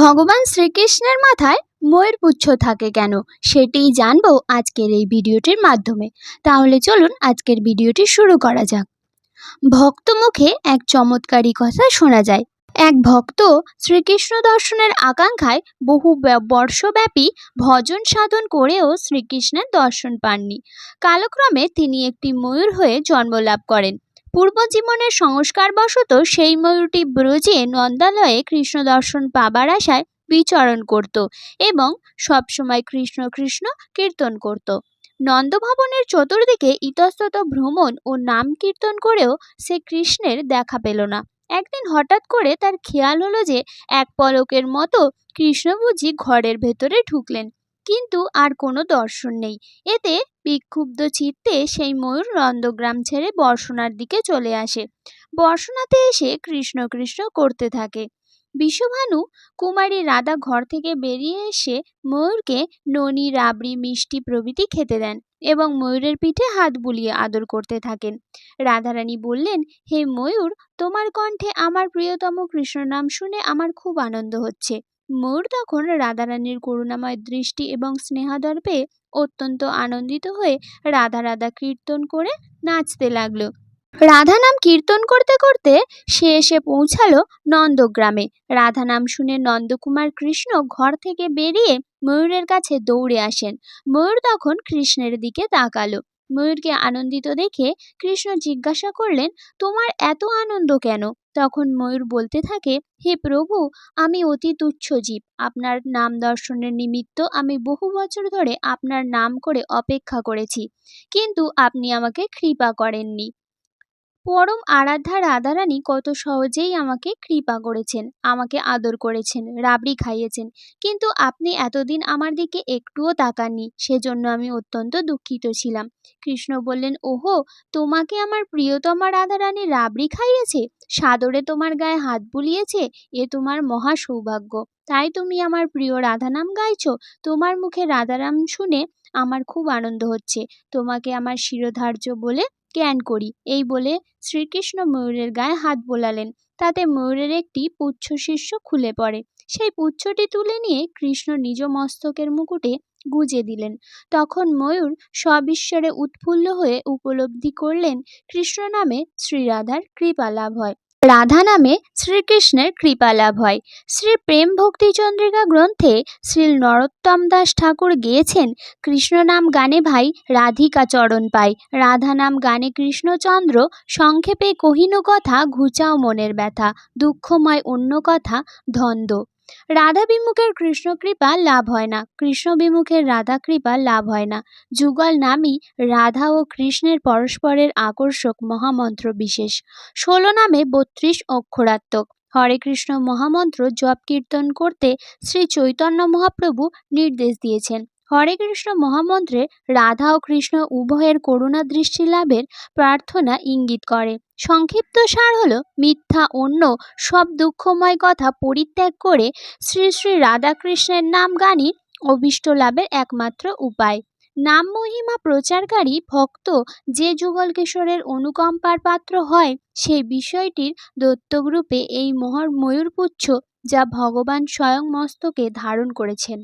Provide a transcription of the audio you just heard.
ভগবান শ্রীকৃষ্ণের মাথায় ময়ূরপুচ্ছ থাকে কেন? সেটিই জানব আজকের এই ভিডিওটির মাধ্যমে। তাহলে চলুন আজকের ভিডিওটি শুরু করা যাক। ভক্ত মুখে এক চমৎকারী কথা শোনা যায়। এক ভক্ত শ্রীকৃষ্ণ দর্শনের আকাঙ্ক্ষায় বহু বর্ষব্যাপী ভজন সাধন করেও শ্রীকৃষ্ণের দর্শন পাননি। কালক্রমে তিনি একটি ময়ূর হয়ে জন্ম লাভ করেন। পূর্বজীবনের সংস্কারবশত সেই ময়ূরটি ব্রজে নন্দালয়ে কৃষ্ণ দর্শন পাবার আশায় বিচরণ করত এবং সবসময় কৃষ্ণ কৃষ্ণ কীর্তন করত। নন্দভবনের চতুর্দিকে ইতস্তত ভ্রমণ ও নাম কীর্তন করেও সে কৃষ্ণের দেখা পেল না। একদিন হঠাৎ করে তার খেয়াল হলো যে এক পলকের মতো কৃষ্ণ বুঝি ঘরের ভেতরে ঢুকলেন। কিন্তু আর কোনো দর্শন নেই। এতে বিক্ষুব্ধ চিত্তে সেই ময়ূর নন্দগ্রাম ছেড়ে বর্ষণার দিকে চলে আসে। বর্ষণাতে এসে কৃষ্ণ কৃষ্ণ করতে থাকে। বিশ্বভানু কুমারী রাধা ঘর থেকে বেরিয়ে এসে ময়ূরকে ননি, রাবড়ি, মিষ্টি প্রভৃতি খেতে দেন এবং ময়ূরের পিঠে হাত বুলিয়ে আদর করতে থাকেন। রাধারানী বললেন, হে ময়ূর, তোমার কণ্ঠে আমার প্রিয়তম কৃষ্ণ নাম শুনে আমার খুব আনন্দ হচ্ছে। ময়ূর তখন রাধারানীর করুণাময় দৃষ্টি এবং স্নেহাদর পেয়ে অত্যন্ত আনন্দিত হয়ে রাধা রাধা কীর্তন করে নাচতে লাগল। রাধা নাম কীর্তন করতে করতে সে এসে পৌঁছালো নন্দগ্রামে। রাধা নাম শুনে নন্দকুমার কৃষ্ণ ঘর থেকে বেরিয়ে ময়ূরের কাছে দৌড়ে আসেন। ময়ূর তখন কৃষ্ণের দিকে তাকালো। ময়ূরকে আনন্দিত দেখে কৃষ্ণ জিজ্ঞাসা করলেন, তোমার এত আনন্দ কেন? তখন ময়ূর বলতে থাকে, হে প্রভু, আমি অতি তুচ্ছ জীব। আপনার নাম দর্শনের নিমিত্ত আমি বহু বছর ধরে আপনার নাম করে অপেক্ষা করেছি। কিন্তু আপনি আমাকে কৃপা করেননি। পরম আরাধ্যা রাধারানী কত সহজেই আমাকে কৃপা করেছেন, আমাকে আদর করেছেন, রাবড়ি খাইয়েছেন। কিন্তু আপনি এতদিন আমার দিকে একটুও তাকাননি, সেজন্য আমি অত্যন্ত দুঃখিত ছিলাম। কৃষ্ণ বললেন, ওহো, তোমাকে আমার প্রিয়তমা রাধারানী রাবড়ি খাইয়েছে? সাদরে তোমার গায়ে হাত বুলিয়েছে? এ তোমার মহা সৌভাগ্য। তাই তুমি আমার প্রিয় রাধা নাম গাইছো? তোমার মুখে রাধারাম শুনে আমার খুব আনন্দ হচ্ছে। তোমাকে আমার শিরোধার্য বলে জ্ঞান করি। এই বলে শ্রীকৃষ্ণ ময়ূরের গায়ে হাত বোলালেন। তাতে ময়ূরের একটি পুচ্ছ শীর্ষ খুলে পড়ে। সেই পুচ্ছটি তুলে নিয়ে কৃষ্ণ নিজ মস্তকের মুকুটে গুজে দিলেন। তখন ময়ূর সবিশ্বরে উৎফুল্ল হয়ে উপলব্ধি করলেন, কৃষ্ণ নামে শ্রীরাধার কৃপা লাভ হয়। রাধা নামে শ্রীকৃষ্ণের কৃপা লাভ হয়। শ্রী প্রেম ভক্তি চন্দ্রিকা গ্রন্থে শ্রী নরোত্তম দাস ঠাকুর গিয়েছেন, কৃষ্ণ নাম গানে ভাই রাধিকা চরণ পায় রাধা নাম গানে কৃষ্ণচন্দ্র, সংক্ষেপে কহিনু কথা, ঘুচাও মনের ব্যথা, দুঃখময় অন্য কথা, ধন্দ। রাধা বিমুখের কৃষ্ণ কৃপা লাভ হয় না। কৃষ্ণ বিমুখের রাধা কৃপা লাভ হয় না। যুগল নামই রাধা ও কৃষ্ণের পরস্পরের আকর্ষক মহামন্ত্র বিশেষ। ষোলো নামে বত্রিশ অক্ষরাত্মক। হরে কৃষ্ণ মহামন্ত্র জপ কীর্তন করতে শ্রী চৈতন্য মহাপ্রভু নির্দেশ দিয়েছেন। হরে কৃষ্ণ মহামন্ত্রে রাধা ও কৃষ্ণ উভয়ের করুণা দৃষ্টি লাভের প্রার্থনা ইঙ্গিত করে। সংক্ষিপ্ত সার হলো, মিথ্যা, অন্য সব দুঃখময় কথা পরিত্যাগ করে শ্রী শ্রী রাধাকৃষ্ণের নাম গানই অভীষ্ট লাভের একমাত্র উপায়। নাম মহিমা প্রচারকারী ভক্ত যে যুগল কিশোরের অনুকম্পার পাত্র হয় সেই বিষয়টির দত্তকরূপে এই মহর ময়ূরপুচ্ছ যা ভগবান স্বয়ং মস্তকে ধারণ করেছেন।